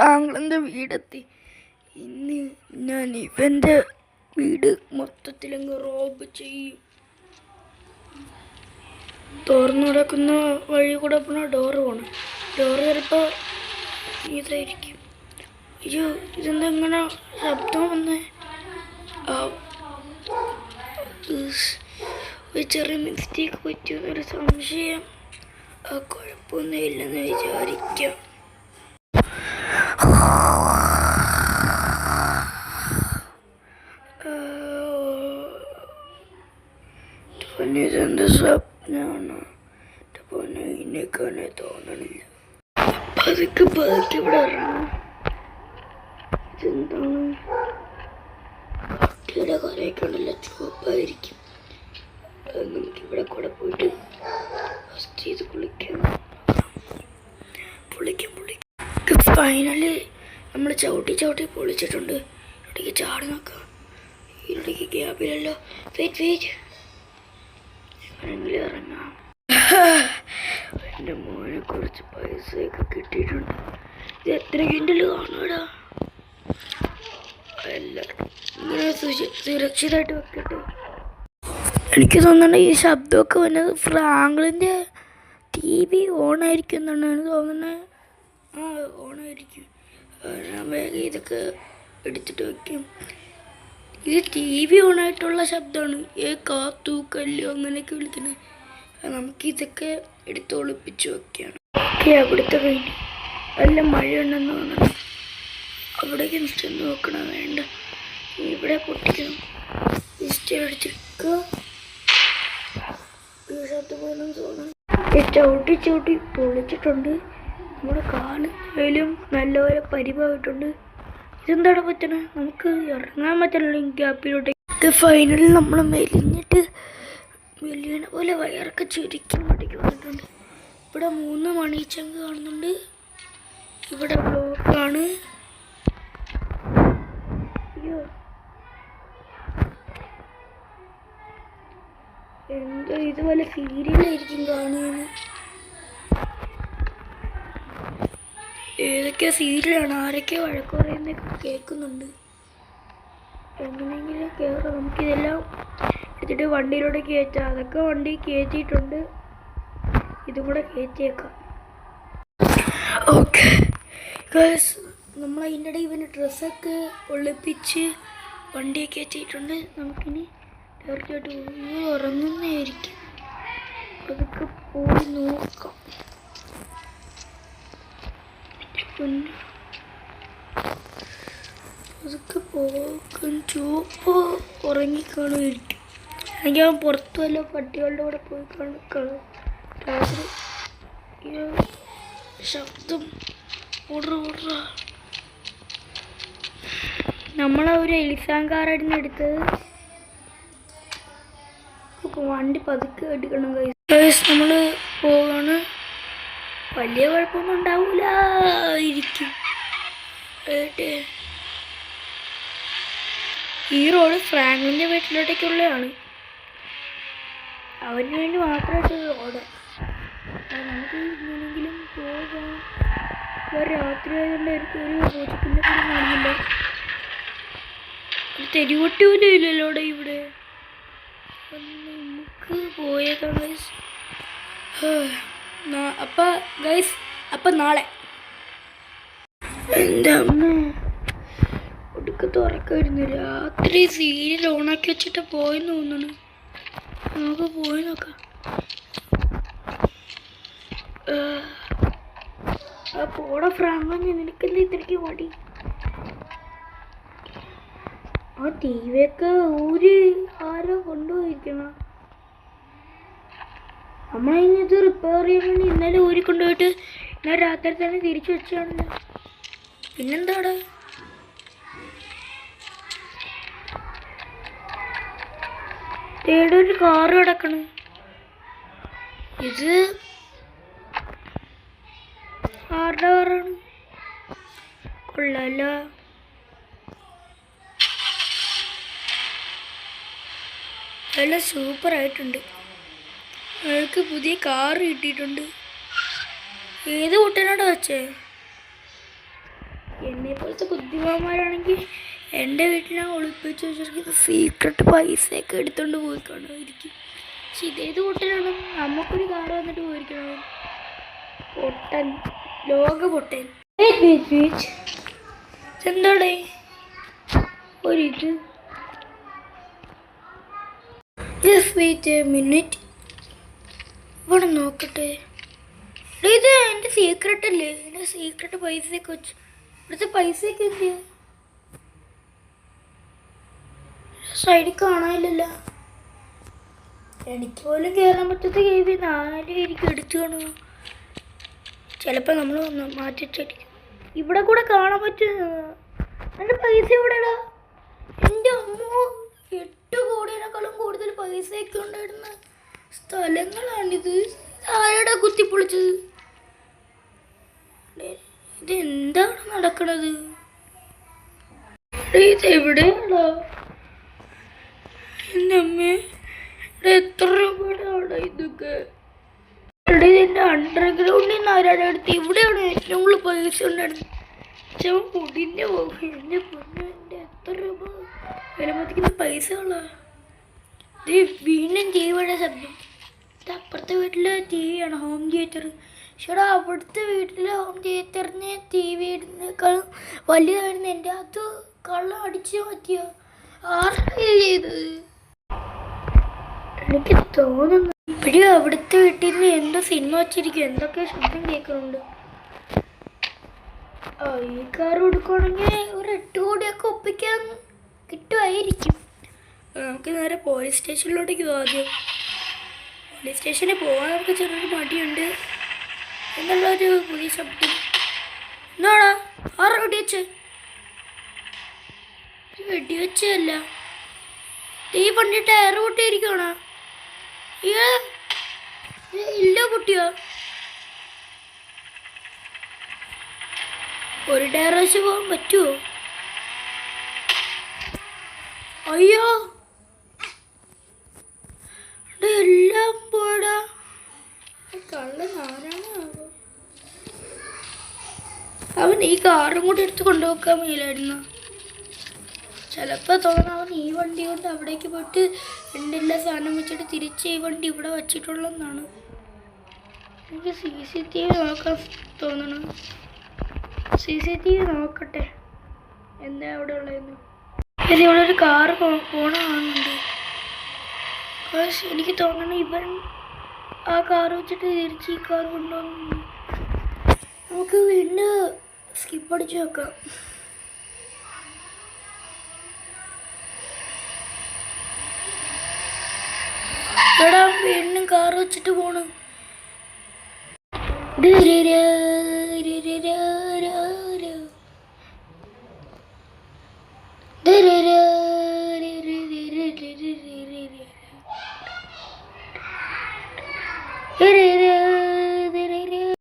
ഫ്രാങ്ക്ലിന്റെ വീടെത്തി. ഇന്ന് ഞാൻ ഇവന്റെ വീട് മൊത്തത്തിലങ്ങ് റോബ് ചെയ്യും. തുറന്നു കിടക്കുന്ന വഴി കൂടെ പോണ ഡോറ് പോണം. ഡോറ് ചിലപ്പോൾ ഇതായിരിക്കും. അയ്യോ ഇതെന്താ ഇങ്ങനെ ശബ്ദം വന്നേ? ഒരു ചെറിയ മിസ്റ്റേക്ക് പറ്റിയെന്നൊരു സംശയം. ആ കുഴപ്പമൊന്നും ഇല്ലെന്ന് വിചാരിക്കാം പൊന്നെ ഇതെന്ത് സ്വപ്നമാണ് എന്റെ പൊന്നെ ഇതിനേക്കാണെ തോന്നണില്ല പതുക്കെ പതുക്കെ ഇവിടെ ഇതെന്താണ്? കുട്ടിയുടെ കുറേയൊക്കെ ചുവപ്പായിരിക്കും. നമുക്ക് ഇവിടെ കൂടെ പോയിട്ട് ഫസ്റ്റ് ചെയ്ത് കുളിക്കാം പൊളിക്കാം പൊളിക്കാം. ഫൈനലി നമ്മൾ ചവിട്ടി ചവിട്ടി പൊളിച്ചിട്ടുണ്ട്. ഇവിടേക്ക് ചാടി നോക്കാം. ഇവിടേക്ക് ഗ്യാപ്പിലല്ലോ വെയിറ്റ് വെയിറ്റ് എങ്ങനെങ്കിലും ഇറങ്ങാം. എന്റെ മോനെ കുറച്ച് പൈസയൊക്കെ കിട്ടിയിട്ടുണ്ട്. എത്ര കിൻഡൽ കാണൂടാ അല്ല ഇങ്ങനെ സുരക്ഷിതമായിട്ട് വെക്കട്ടെ. എനിക്ക് തോന്നുന്നുണ്ട് ഈ ശബ്ദമൊക്കെ വന്നത് ഫ്രാങ്ക്ലിന്റെ ടി വി ഓണായിരിക്കും എന്നാണ് എനിക്ക് തോന്നുന്നത് ആ ഓണായിരിക്കും. വേഗം ഇതൊക്കെ എടുത്തിട്ട് വെക്കും. ഇത് ടി വി ഓണായിട്ടുള്ള ശബ്ദമാണ്. ഏ കാത്തു കല്ലു അങ്ങനെയൊക്കെ വിളിക്കുന്നത്. നമുക്കിതൊക്കെ എടുത്ത് ഒളിപ്പിച്ച് വെക്കുകയാണ്. ഓക്കെ അവിടുത്തെ കഴിഞ്ഞ് നല്ല മഴയുണ്ടെന്ന് തോന്നുന്നു. അവിടേക്ക് ചെന്ന് നോക്കണം? വേണ്ട. ഇവിടെ പൊട്ടിക്കണം. ജസ്റ്റ് ശബ്ദം പോലും തോന്നുന്നു. ചവിട്ടി ചവിട്ടി പൊളിച്ചിട്ടുണ്ട്. നമ്മുടെ കാലും നല്ലപോലെ പരിഭവമായിട്ടുണ്ട്. ഇതെന്താണ് പറ്റണേ? നമുക്ക് ഇറങ്ങാൻ പറ്റില്ല ഈ ഗ്യാപ്പിലോട്ട്. ഫൈനലിൽ നമ്മൾ മെലിഞ്ഞിട്ട് മെലിയണ പോലെ വയറൊക്കെ ചുരുക്കി മടിക്കുന്നുണ്ട് ഇവിടെ മൂന്ന് മണിച്ചങ്ക് കാണുന്നുണ്ട്. ഇവിടെ ബ്ലോക്കാണ്. അയ്യോ. എന്തോ ഇതുപോലെ സീരിയലായിരിക്കും കാണുന്നത്. ഏതൊക്കെ സീരിയലാണ്. ആരൊക്കെ വഴക്ക് പറയുന്നൊക്കെ കേൾക്കുന്നുണ്ട്. എങ്ങനെയെങ്കിലും കയറാം നമുക്കിതെല്ലാം എടുത്തിട്ട് വണ്ടിയിലൂടെ കയറ്റാം. അതൊക്കെ വണ്ടി കയറ്റിയിട്ടുണ്ട്. ഇതും കൂടെ കയറ്റിയേക്കാം. ഓക്കെ. നമ്മൾ അതിന്റെ ഇടയിൽ ഇവന് ഡ്രസ്സൊക്കെ ഒളിപ്പിച്ച് വണ്ടിയെ കയറ്റിയിട്ടുണ്ട്. നമുക്കിനി ഡയറക്റ്റായിട്ട് പോയി ഉറങ്ങുന്നതായിരിക്കും. അതൊക്കെ പോയി നോക്കാം. അതൊക്കെ പോക്കും ചുവപ്പ് ഉറങ്ങിക്കാണുമായിരിക്കും. അല്ലെങ്കിൽ അവൻ പുറത്തു വല്ല പട്ടികളുടെ കൂടെ പോയി കാണും. രാത്രി ശബ്ദം. നമ്മളെ ഒരു എലിസാങ്കാറായിരുന്നു എടുത്തത്. ഇപ്പൊ വണ്ടി പതുക്കെ എടുക്കണം കൈസ് നമ്മൾ പോവാണ്. വലിയ കുഴപ്പമൊന്നും ഉണ്ടാവൂല. ഇരിക്കും. ഈ റോഡ് ഫ്രാങ്കിന്റെ വീട്ടിലോട്ടേക്കുള്ളതാണ്. അവന് വേണ്ടി മാത്രമായിട്ട് റോഡ് നമുക്ക് എങ്ങനെയെങ്കിലും പോകാം രാത്രി ആയതുകൊണ്ടായിരിക്കും ഒരു പൂച്ചപ്പിന്റെ കൂടെ കാണുന്നുണ്ട് ഒരു തെരുവട്ടി പോലും ഇല്ലല്ലോ ഇവിടെ. നമുക്ക് പോയേക്കാം ഗൈസ് അപ്പൊ ഗൈസ് അപ്പൊ നാളെ. എന്റെ അമ്മ ഒടുക്ക തുറക്കായിരുന്നു രാത്രി സീരിയൽ ഓണാക്കി വെച്ചിട്ട് പോയെന്ന് തോന്നുന്നു. നമുക്ക് പോയി നോക്കാം. പോട ഫ്രാങ്ക് നിനക്കെന്താ ഇത്രയ്ക്ക് മടി ആ തീവൊക്കെ ഊരി ആരോ കൊണ്ടുപോയിരിക്കണം. അമ്മ ഇത് റിപ്പയർ ചെയ്യാൻ വേണ്ടി ഇന്നലെ ഊരി കൊണ്ടുപോയിട്ട് ഞാൻ രാത്രി തന്നെ തിരിച്ചു വെച്ചാണല്ലോ പിന്നെന്താടാ? ഏടൊരു കാറ് കിടക്കണ്. ഇത് ആരുടെ കാറാണ് കൊള്ളാലോ. നല്ല സൂപ്പർ ആയിട്ടുണ്ട് അയാൾക്ക് പുതിയ കാർ കിട്ടിയിട്ടുണ്ട്. ഏത് കുട്ടനോട് വെച്ചേ? എന്നെ പോലത്തെ ബുദ്ധിമാന്മാരാണെങ്കിൽ എന്റെ വീട്ടിലാണ് ഒളിപ്പിച്ച് വെച്ചിരിക്കുന്ന സീക്രട്ട് പൈസയൊക്കെ എടുത്തുകൊണ്ട് പോയി കാണുമായിരിക്കും പക്ഷെ ഇതേത് കുട്ടനാണ്? നമുക്കൊരു കാർ വന്നിട്ട് പോയിരിക്കണം പൊട്ടൻ. ലോക പൊട്ടൻ എന്തോടെ ഒരു ജസ്റ്റ് വെയിറ്റ് മിനിറ്റ് ഇവിടെ നോക്കട്ടെ. ഇത് എന്റെ സീക്രട്ട് അല്ലേ? എന്റെ സീക്രട്ട് പൈസയൊക്കെ വെച്ച്. ഇവിടുത്തെ പൈസയൊക്കെ എന്ത് സൈഡിൽ കാണാനില്ലല്ലോ. എനിക്ക് പോലും കയറാൻ പറ്റാത്ത കേവി നാല് എനിക്ക് എടുത്തു കാണുക ചിലപ്പോൾ നമ്മൾ ഒന്ന് മാറ്റിച്ചടിക്കും ഇവിടെ കൂടെ കാണാൻ പറ്റും? എന്റെ പൈസ എവിടെടാ എന്റെ അമ്മ എട്ട് കോടിയേക്കാളും കൂടുതൽ പൈസയൊക്കെ ഉണ്ടായിരുന്ന സ്ഥലങ്ങളാണിത്. ആരുടെ കുത്തിപ്പൊളിച്ചത്? ഇത് എന്താണ് നടക്കണത്? ഇത് എവിടെയാണോ എന്റെ അമ്മേ എത്ര രൂപയുടെ ഇതൊക്കെ? ഇതിന്റെ അണ്ടർഗ്രൗണ്ടിൽ നിന്ന് ആരാടെ അടുത്ത് ഇവിടെയാണ് ഏറ്റവും കൂടുതൽ പൈസ ഉണ്ടായിരുന്നത് പോകും എന്റെ പൊന്നു എന്റെ എത്ര രൂപ? വിലമതിക്കുന്ന പൈസകളാ ഇത് വീണ്ടും ടി വിയുടെ ശബ്ദം അപ്പുറത്തെ വീട്ടിലെ ടി വിയാണ് ഹോം തിയേറ്റർ ചേട്ടാ അവിടുത്തെ വീട്ടിലെ ഹോം തിയേറ്ററിന് ടി വിയേക്കാളും വലിയതായിരുന്നു എന്റെ അത് കള്ളം അടിച്ചു മാറ്റിയോ. ആർക്കും ചെയ്തത്? എനിക്ക് തോന്നുന്നു ഇപ്പോഴും അവിടുത്തെ വീട്ടിൽ നിന്ന് എന്തോ സിനിമ വെച്ചിരിക്കും എന്തൊക്കെ ശബ്ദം കേൾക്കുന്നുണ്ട്. ഈ കാർ കൊടുക്കുകയാണെങ്കിൽ ഒരു എട്ട് കോടിയൊക്കെ ഒപ്പിക്കാൻ കിട്ടുമായിരിക്കും. നമുക്ക് നേരെ പോലീസ് സ്റ്റേഷനിലോട്ടേക്ക് പോകാം പോലീസ് സ്റ്റേഷനിൽ പോകാൻ നമുക്ക് ചെറിയൊരു മടിയുണ്ട്. എന്നുള്ളൊരു പുതിയ ശബ്ദം. എന്നാണോ ആറ് വെടിവെച്ച്? വെടിവെച്ചല്ല ഈ വണ്ടി ടയർ പൊട്ടിയിരിക്കണോ ഇല്ല പൊട്ടിയോ ഒരു ടയർ പോകാൻ പറ്റുമോ അയ്യോ. എല്ലാം പോടാ. കള്ള അവൻ ഈ കാറും കൂടി എടുത്ത് കൊണ്ടുപോക്കാൻ മേലായിരുന്നു. ചിലപ്പോൾ തോന്നുന്നു അവൻ ഈ വണ്ടി കൊണ്ട് അവിടേക്ക് പോയിട്ട് രണ്ടില്ല സാധനം വെച്ചിട്ട് തിരിച്ച് ഈ വണ്ടി ഇവിടെ വച്ചിട്ടുള്ളതെന്നാണ്. എനിക്ക് സി സി ടി വി നോക്കാൻ തോന്നണം. സി സി ടി വി നോക്കട്ടെ. എന്താ അവിടെ ഉള്ളതെന്ന്. ഇത് ഇവിടെ ഒരു കാറ് പോണ കാണുന്നുണ്ട് എനിക്ക് തോന്നണം ഇവൻ ആ കാർ വെച്ചിട്ട് തിരിച്ച് ഈ കാർ കൊണ്ടുവന്നു. നമുക്ക് വീണ്ടും സ്കിപ്പ് അടിച്ച് നോക്കാം എടാ വീണ്ടും കാർ വെച്ചിട്ട് പോണു. Do do do.